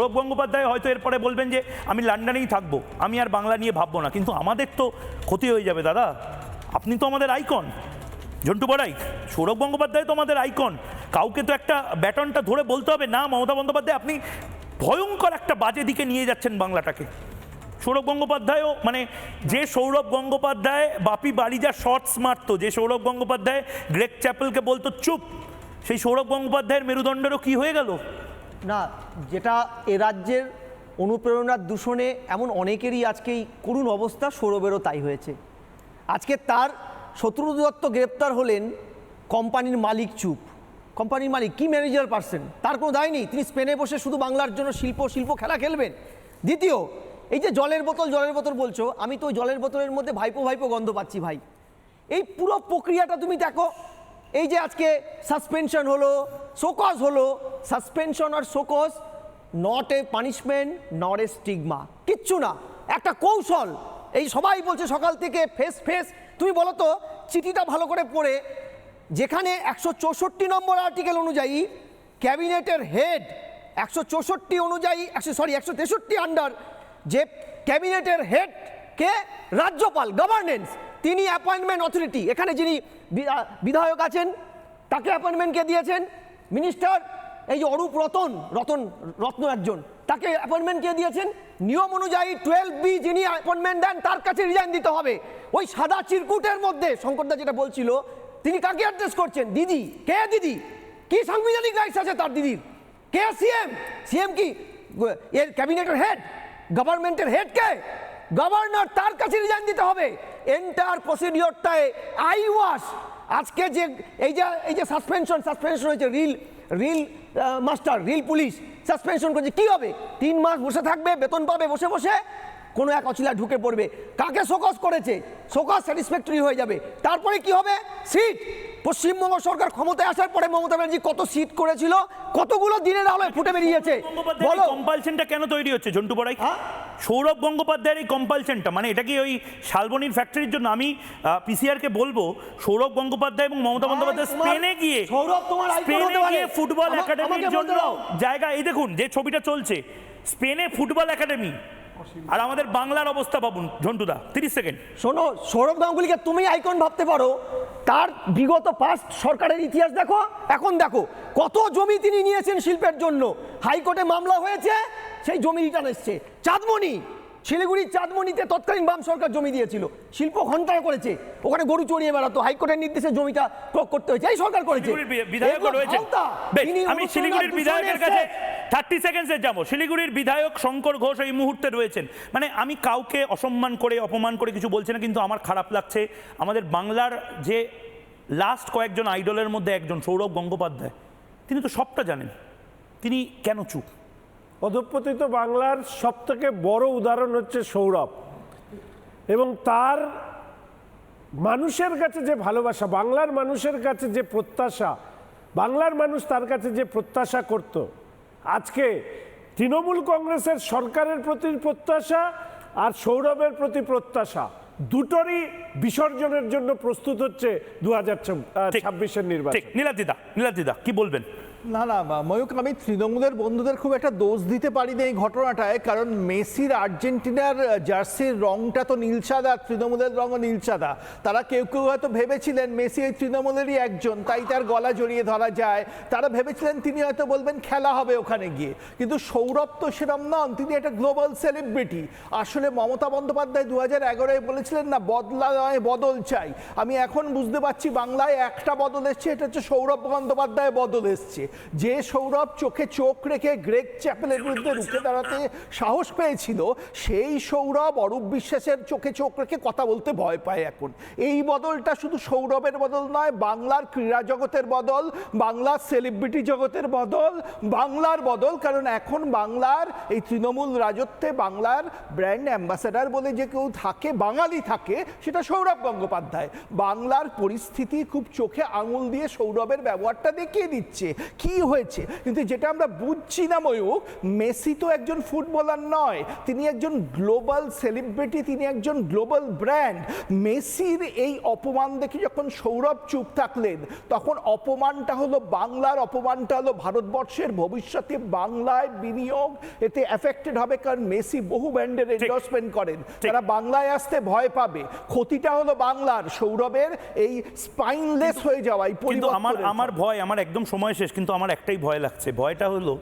সৌরভ গঙ্গোপাধ্যায় হয়তো এরপরে বলবেন যে, আমি লন্ডনেই থাকব, আমি আর বাংলা নিয়ে ভাববো না। কিন্তু আমাদের তো ক্ষতি হয়ে যাবে, দাদা। আপনি তো আমাদের আইকন। জন্টু বড়াই, সৌরভ গঙ্গোপাধ্যায় তো আমাদের আইকন। কাউকে তো একটা ব্যাটনটা ধরে বলতে হবে। না, মমতা বন্দ্যোপাধ্যায়, আপনি ভয়ঙ্কর একটা বাজে দিকে নিয়ে যাচ্ছেন বাংলাটাকে। সৌরভ গঙ্গোপাধ্যায়ও মানে যে সৌরভ গঙ্গোপাধ্যায় বাপি বাড়িজা শর্টস মারতো, যে সৌরভ গঙ্গোপাধ্যায় গ্রেক চ্যাপেলকে বলতো, চুপ! সেই সৌরভ গঙ্গোপাধ্যায়ের মেরুদণ্ডেরও কি হয়ে গেল? না, যেটা এ রাজ্যের অনুপ্রেরণার দূষণে এমন অনেকেরই আজকে এই করুণ অবস্থা, সৌরভেরও তাই হয়েছে। আজকে তার শত্রু দত্ত গ্রেপ্তার হলেন কোম্পানির মালিক চুপ। কোম্পানির মালিক কি ম্যানেজার পার্সন? তার কোনো দায় নেই। তিনি স্পেনে বসে শুধু বাংলার জন্য শিল্প শিল্প খেলা খেলবেন। দ্বিতীয়, এই যে জলের বোতল জলের বোতল বলছো, আমি তো জলের বোতলের মধ্যে ভাইপো ভাইপো গন্ধ পাচ্ছি ভাই। এই পুরো প্রক্রিয়াটা তুমি দেখো এই যে আজকে সাসপেনশন হলো, শোকজ হলো suspension R show cause not a punishment not a stigma কিচ্ছু না, একটা কৌশল। এই সবাই বলছে সকাল থেকে ফেস ফেস তুমি বলো তো, চিঠিটা ভালো করে পড়ে, যেখানে একশো চৌষট্টি নম্বর আর্টিকেল অনুযায়ী ক্যাবিনেটের হেড একশো চৌষট্টি অনুযায়ী, একশো সরি একশো তেষট্টি আন্ডার যে ক্যাবিনেটের হেড কে রাজ্যপাল গভর্নেন্স তিনি অ্যাপয়েন্টমেন্ট অথরিটি এখানে যিনি বিধা- বিধায়ক আছেন, তাকে অ্যাপয়েন্টমেন্ট কে দিয়েছেন? মিনিস্টার এই যে অরূপ রতন রতন, রত্ন একজন, তাকে অ্যাপয়েন্টমেন্ট কে দিয়েছেন? নিয়ম অনুযায়ী টুয়েলভ বি যিনি অ্যাপয়েন্টমেন্ট দেন, তার কাছে রিজাইন দিতে হবে। ওই সাদা চিরকুটের মধ্যে, শঙ্করদা যেটা বলছিল, তিনি কাকে অ্যাড্রেস করছেন? দিদি। কে দিদি? কি সাংবিধানিক রাইটস আছে তার দিদির? কে সিএম সিএম কি, এর ক্যাবিনেটের হেড গভর্নমেন্টের হেড কে? গভর্নর তার কাছে রিজাইন দিতে হবে। এন্টার প্রসিডিওরটায় আই ওয়াশ আজকে যে এই যে এই যে সাসপেনশন সাসপেনশন হয়েছে reel reel master reel police suspension করছে, কি হবে? তিন মাস বসে থাকবে, বেতন পাবে, বসে বসে কোনো এক অচিলা ঢুকে পড়বে। কাকে শোকস করেছে? শোকস স্যাটিসফ্যাক্টরি হয়ে যাবে। তারপরে কি হবে? সিট পশ্চিমবঙ্গ সরকার ক্ষমতায় আসার পরে মমতা ব্যানার্জি কত সিট করেছিল? কতগুলো দিনের আলোয় ফুটে বেরিয়েছে? বলো। কম্পালশনটা কেন তৈরি হচ্ছে ঝন্টু বড়াই? হ্যাঁ? সৌরভ গঙ্গোপাধ্যায়ের এই কম্পালশনটা মানে এটা কি ওই শালবনির ফ্যাক্টরির জন্য? আমি পিসিআর কে বলব সৌরভ গঙ্গোপাধ্যায় এবং মমতা বন্দ্যোপাধ্যায় স্পেনে গিয়ে সৌরভ তোমার স্পেনে গিয়ে ফুটবল একাডেমির জন্য জায়গা এই দেখুন যে ছবিটা চলছে স্পেনে ফুটবল একাডেমি আর আমাদের বাংলার অবস্থা ভাবুন ঝন্টুদা তিরিশ সেকেন্ড। শোনো সৌরভ গাঙ্গুলিকে তুমি আইকন ভাবতে পারো। তার বিগত পাস্ট সরকারের ইতিহাস দেখো এখন দেখো কত জমি তিনি নিয়েছেন শিল্পের জন্য। হাইকোর্টে মামলা হয়েছে সেই জমি রিটার্ন এসছে। চাঁদমণি শিলিগুড়ির চাঁদমণিতে তৎকালীন বাম সরকার জমি দিয়েছিল। শিল্প ঘন্টায় করেছে। ওখানে গরু চড়িয়ে বেড়াতো। হাইকোর্টের নির্দেশে জমিটা ক্রয় করতে হয়েছে। এই সরকার করেছে। আমি শিলিগুড়ির বিধায়কের কাছে থার্টি সেকেন্ডসে যাব। শিলিগুড়ির বিধায়ক শঙ্কর ঘোষ এই মুহূর্তে রয়েছেন। মানে আমি কাউকে অসম্মান করে অপমান করে কিছু বলছি না কিন্তু আমার খারাপ লাগছে। আমাদের বাংলার যে লাস্ট কয়েকজন আইডলের মধ্যে একজন সৌরভ গঙ্গোপাধ্যায়। তিনি তো সবটা জানেন। তিনি কেন চুপ? অধঃপতিত বাংলার সব থেকে বড় উদাহরণ হচ্ছে সৌরভ। এবং তার মানুষের কাছে যে ভালোবাসা বাংলার মানুষের কাছে যে প্রত্যাশা বাংলার মানুষ তার কাছে যে প্রত্যাশা করত আজকে তৃণমূল কংগ্রেসের সরকারের প্রতি প্রত্যাশা আর সৌরভের প্রতি প্রত্যাশা দুটোরই বিসর্জনের জন্য প্রস্তুত হচ্ছে দু হাজার ছাব্বিশের নির্বাচন। ঠিক নীলাদ্রিদা নীলাদ্রিদা কি বলবেন? না না ময়ূক আমি তৃণমূলের বন্ধুদের খুব একটা দোষ দিতে পারি না এই ঘটনাটায়, কারণ মেসির আর্জেন্টিনার জার্সির রংটা তো নীল সাদা আর তৃণমূলের রঙও নীল সাদা তারা কেউ কেউ হয়তো ভেবেছিলেন মেসি ওই তৃণমূলেরই একজন, তাই তার গলা জড়িয়ে ধরা যায়। তারা ভেবেছিলেন তিনি হয়তো বলবেন খেলা হবে ওখানে গিয়ে। কিন্তু সৌরভ তো সেরম নন, তিনি একটা গ্লোবাল সেলিব্রিটি। আসলে মমতা বন্দ্যোপাধ্যায় দু হাজার এগারোয় বলেছিলেন না বদলা নয় বদল চাই। আমি এখন বুঝতে পারছি বাংলায় একটা বদল এসছে, এটা হচ্ছে সৌরভ বন্দ্যোপাধ্যায় বদল এসছে। যে সৌরভ চোখে চোখ রেখে গ্রেগ চ্যাপেলের বিরুদ্ধে রুখে দাঁড়াতে সাহস পেয়েছিল, সেই সৌরভ অরূপ বিশ্বাসের চোখে চোখ রেখে কথা বলতে ভয় পায় এখন। এই বদলটা শুধু সৌরভের বদল নয়, বাংলার ক্রীড়া জগতের বদল, বাংলার সেলিব্রিটি জগতের বদল, বাংলার বদল। কারণ এখন বাংলার এই তৃণমূল রাজত্বে বাংলার ব্র্যান্ড অ্যাম্বাসেডার বলে যে কেউ থাকে, বাঙালি থাকে, সেটা সৌরভ গঙ্গোপাধ্যায়। বাংলার পরিস্থিতি খুব চোখে আঙুল দিয়ে সৌরভের ব্যবহারটা দেখিয়ে দিচ্ছে। কি হয়েছে? কিন্তু যেটা আমরা বুঝছি না ময়ূক মেসি তো একজন ফুটবলার নয় তিনি একজন গ্লোবাল সেলিব্রিটি তিনি একজন গ্লোবাল ব্র্যান্ড। মেসির এই অপমান দেখে যখন সৌরভ চুপ থাকলেন তখন অপমানটা হলো বাংলার অপমানটা হলো ভারতবর্ষের ভবিষ্যতে বাংলায় বিনিয়োগ এতে এফেক্টেড হবে কারণ মেসি বহু ব্র্যান্ডের এন্ডোর্সমেন্ট করেন। তারা বাংলায় আসতে ভয় পাবে। ক্ষতিটা হলো বাংলার। সৌরভের এই স্পাইনলেস হয়ে যাওয়া এই কিন্তু আমার আমার ভয় আমার একদম সময় শেষ কিন্তু আমার একটাই ভয় লাগছে। ভয়টা হলো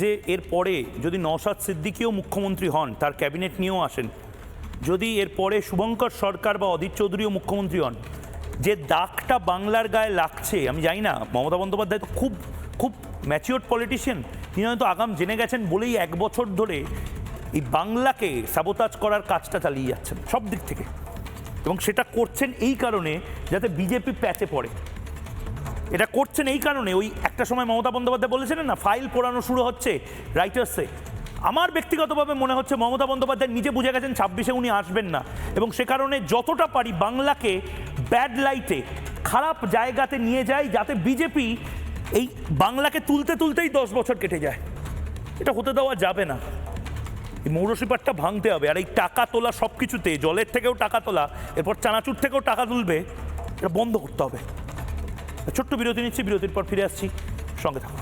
যে এর পরে যদি নওশাদ সিদ্দিকিও মুখ্যমন্ত্রী হন, তার ক্যাবিনেট নিয়েও আসেন, যদি এর পরে শুভঙ্কর সরকার বা অধীর চৌধুরীও মুখ্যমন্ত্রী হন, যে দাগটা বাংলার গায়ে লাগছে, আমি জানি না, মমতা বন্দ্যোপাধ্যায় তো খুব খুব ম্যাচিওর পলিটিশিয়ান তিনি হয়তো আগাম জেনে গেছেন বলেই এক বছর ধরে এই বাংলাকে সাবোতাজ করার কাজটা চালিয়ে যাচ্ছেন সব দিক থেকে। এবং সেটা করছেন এই কারণে যাতে বিজেপি প্যাচে পড়ে। এটা করছেন এই কারণে, ওই একটা সময় মমতা বন্দ্যোপাধ্যায় বলেছিলেন না, ফাইল পোড়ানো শুরু হচ্ছে রাইটার্সে। আমার ব্যক্তিগতভাবে মনে হচ্ছে মমতা বন্দ্যোপাধ্যায় নিজে বুঝে গেছেন ছাব্বিশে উনি আসবেন না। এবং সে কারণে যতটা পারি বাংলাকে ব্যাড লাইটে, খারাপ জায়গাতে নিয়ে যায় যাতে বিজেপি এই বাংলাকে তুলতে তুলতেই দশ বছর কেটে যায়। এটা হতে দেওয়া যাবে না। এই মৌরসিপাটটা ভাঙতে হবে। আর এই টাকা তোলা সব কিছুতে জলের থেকেও টাকা তোলা, এরপর চানাচুর থেকেও টাকা তুলবে, এটা বন্ধ করতে হবে। ছোট্ট বিরতি নিচ্ছি বিরতির পর ফিরে আসছি। সঙ্গে থাকুন।